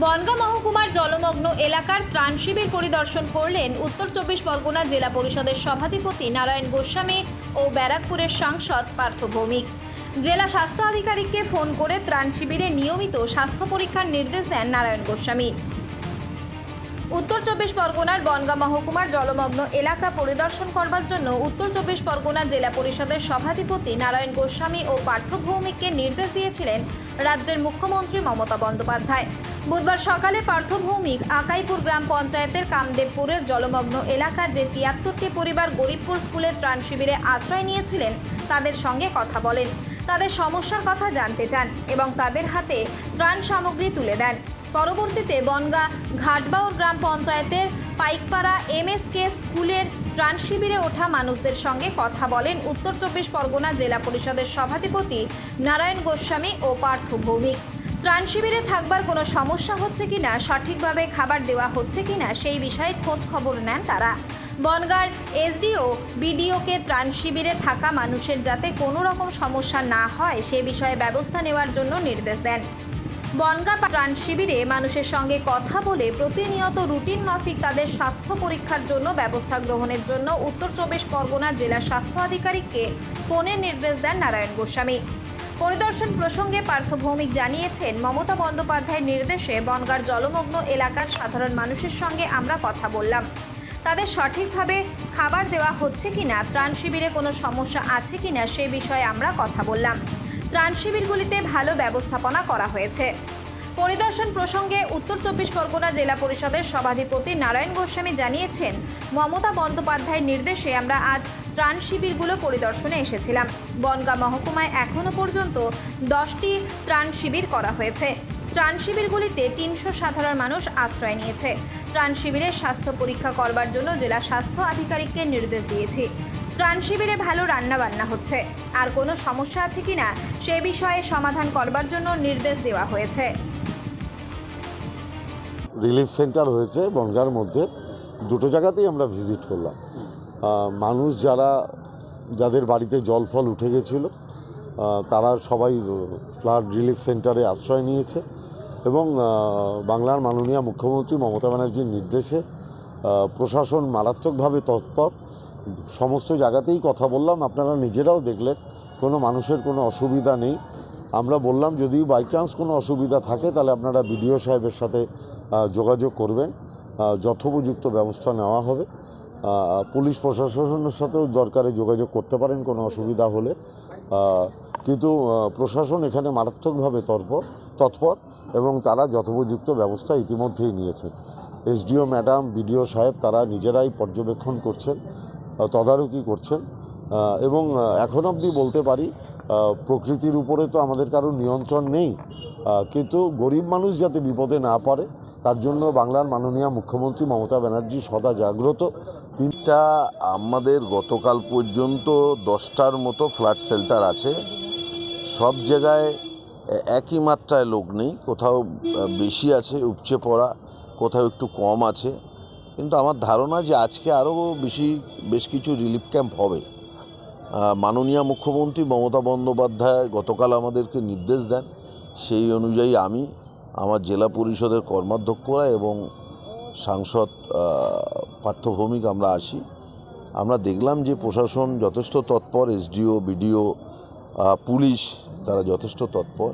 বনগাঁ মহকুমার জলমগ্ন এলাকার ত্রাণ শিবির পরিদর্শন করলেন উত্তর চব্বিশ পরগনা জেলা পরিষদের সভাধিপতি নারায়ণ গোস্বামী ও ব্যারাকপুরের সাংসদ পার্থ ভৌমিক। জেলা স্বাস্থ্য আধিকারিককে ফোন করে ত্রাণ শিবিরে নিয়মিত স্বাস্থ্য পরীক্ষার নির্দেশ দেন নারায়ণ গোস্বামী। উত্তর চব্বিশ পরগনার বনগাঁ মহকুমার জলমগ্ন এলাকা পরিদর্শন করবার জন্য উত্তর চব্বিশ পরগনা জেলা পরিষদের সভাধিপতি নারায়ণ গোস্বামী ও পার্থ ভৌমিককে নির্দেশ দিয়েছিলেন রাজ্যের মুখ্যমন্ত্রী মমতা বন্দ্যোপাধ্যায়। বুধবার সকালে পার্থ ভৌমিক আকাইপুর গ্রাম পঞ্চায়েতের কামদেবপুরের জলমগ্ন এলাকার যে তিয়াত্তরটি পরিবার গরিবপুর স্কুলে ত্রাণ শিবিরে আশ্রয় নিয়েছিলেন, তাদের সঙ্গে কথা বলেন। তাদের সমস্যার কথা জানতে চান এবং তাদের হাতে ত্রাণ সামগ্রী তুলে দেন। পরবর্তীতে বনগা ঘাটবাউর গ্রাম পঞ্চায়েতের পাইকপাড়া এমএসকে স্কুলের ত্রাণ শিবিরে ওঠা মানুষদের সঙ্গে কথা বলেন উত্তর চব্বিশ পরগনা জেলা পরিষদের সভাধিপতি নারায়ণ গোস্বামী ও পার্থ ভৌমিক। ত্রাণ শিবিরে থাকবার কোনো সমস্যা হচ্ছে কিনা, সঠিকভাবে খাবার দেওয়া হচ্ছে কিনা, সেই বিষয়ে খোঁজ খবর নেন তারা। বনগার এসডিও বিডিওকে ত্রাণ শিবিরে থাকা মানুষের যাতে কোনো রকম সমস্যা না হয়, সে বিষয়ে ব্যবস্থা নেওয়ার জন্য নির্দেশ দেন। বনগা ত্রাণ শিবিরে মানুষের সঙ্গে কথা বলে প্রতিনিয়ত রুটিন মাফিক তাদের স্বাস্থ্য পরীক্ষার জন্য ব্যবস্থা গ্রহণের জন্য উত্তর চব্বিশ পরগনা জেলা স্বাস্থ্য আধিকারিককে ফোনের নির্দেশ দেন নারায়ণ গোস্বামী। পরিদর্শন প্রসঙ্গে পার্থ ভৌমিক জানিয়েছেন, মমতা বন্দ্যোপাধ্যায়ের নির্দেশে বনগার জলমগ্ন এলাকার সাধারণ মানুষের সঙ্গে আমরা কথা বললাম। তাদের সঠিকভাবে খাবার দেওয়া হচ্ছে কিনা, ত্রাণ শিবিরে কোনো সমস্যা আছে কিনা সে বিষয়ে আমরা কথা বললাম। ত্রাণ শিবিরগুলিতে ভালো ব্যবস্থাপনা করা হয়েছে। পরিদর্শন প্রসঙ্গে উত্তর চব্বিশ পরগনা জেলা পরিষদের সভাধিপতি নারায়ণ গোস্বামী জানিয়েছেন, মমতা বন্দ্যোপাধ্যায়ের নির্দেশে আমরা আজ ত্রাণ শিবিরগুলো পরিদর্শনে এসেছিলাম। বনগাঁ মহকুমায় এখনও পর্যন্ত দশটি ত্রাণ শিবির করা হয়েছে। ত্রাণ শিবিরগুলিতে তিনশো সাধারণ মানুষ আশ্রয় নিয়েছে। ত্রাণ শিবিরের স্বাস্থ্য পরীক্ষা করবার জন্য জেলা স্বাস্থ্য আধিকারিককে নির্দেশ দিয়েছি। ত্রাণ শিবিরে ভালো রান্না বান্না হচ্ছে। আর কোনো সমস্যা আছে কিনা সে বিষয়ে সমাধান করবার জন্য নির্দেশ দেওয়া হয়েছে। রিলিফ সেন্টার হয়েছে বনগার মধ্যে। দুটো জায়গাতেই আমরা ভিজিট করলাম। মানুষ যারা, যাদের বাড়িতে জল ফল উঠে গেছিল তারা সবাই ফ্লাড রিলিফ সেন্টারে আশ্রয় নিয়েছে এবং বাংলার মাননীয় মুখ্যমন্ত্রী মমতা ব্যানার্জির নির্দেশে প্রশাসন মারাত্মকভাবে তৎপর। সমস্ত জায়গাতেই কথা বললাম, আপনারা নিজেরাও দেখলেন, কোনো মানুষের কোনো অসুবিধা নেই। আমরা বললাম, যদি বাই চান্স কোনো অসুবিধা থাকে, তাহলে আপনারা বিডিও সাহেবের সাথে যোগাযোগ করবেন। যথোপযুক্ত ব্যবস্থা নেওয়া হবে। পুলিশ প্রশাসনের সাথেও দরকারে যোগাযোগ করতে পারেন, কোনো অসুবিধা হলে। কিন্তু প্রশাসন এখানে মারাত্মকভাবে তৎপর তৎপর এবং তারা যথোপযুক্ত ব্যবস্থা ইতিমধ্যেই নিয়েছেন। এসডিও ম্যাডাম, বিডিও সাহেব, তারা নিজেরাই পর্যবেক্ষণ করছেন। তদারকি করছেন। এবং এখন অবধি বলতে পারি প্রকৃতির উপরে তো আমাদের কারও নিয়ন্ত্রণ নেই। কিন্তু গরিব মানুষ যাতে বিপদে না পড়ে, তার জন্য বাংলার মাননীয় মুখ্যমন্ত্রী মমতা ব্যানার্জি সদা জাগ্রত। তিনটা আমাদের গতকাল পর্যন্ত দশটার মতো ফ্ল্যাট শেল্টার আছে। সব জায়গায় একই মাত্রায় লোক নেই। কোথাও বেশি আছে, উপচে পড়া। কোথাও একটু কম আছে। কিন্তু আমার ধারণা যে আজকে আরও বেশি বেশ কিছু রিলিফ ক্যাম্প হবে। মাননীয় মুখ্যমন্ত্রী মমতা বন্দ্যোপাধ্যায় গতকাল আমাদেরকে নির্দেশ দেন। সেই অনুযায়ী আমি আমার জেলা পরিষদের কর্মাধ্যক্ষরা এবং সাংসদ আহ, পার্থ ভৌমিক আমরা আসি। আমরা দেখলাম যে প্রশাসন যথেষ্ট তৎপর এসডিও বিডিও পুলিশ তারা যথেষ্ট তৎপর।